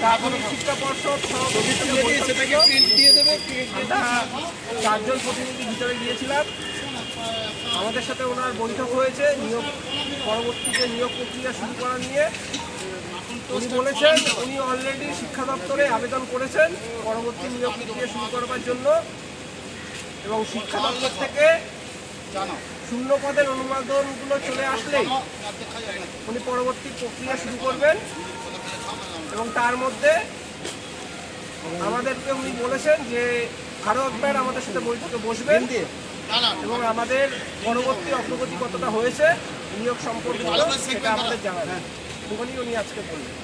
প্রাথমিক শিক্ষা পর্ষদ সেটাকে প্রিন্ট দিয়ে দেবে চারজন প্রতিনিধি ভিতরে গিয়েছিলাম। আমাদের সাথে ওনার বৈঠক হয়েছে, নিয়োগ পরবর্তীতে নিয়োগ প্রক্রিয়া শুরু করা নিয়ে। উনি বলেছেন, উনি অলরেডি শিক্ষা দপ্তরে আবেদন করেছেন পরবর্তী নিয়োগ প্রক্রিয়া শুরু করবার জন্য। এবং শিক্ষা দপ্তর থেকে শূন্য পদের অনুমোদনগুলো চলে আসলেই উনি পরবর্তী প্রক্রিয়া শুরু করবেন। এবং তার মধ্যে আমাদেরকে উনি বলেছেন যে আরও একবার আমাদের সাথে বৈঠকে বসবেন। এবং আমাদের পরবর্তী অগ্রগতি কতটা হয়েছে নিয়োগ সম্পর্কে সেটা আমাদের জানাবেন। ওখানেই উনি আজকে বললেন।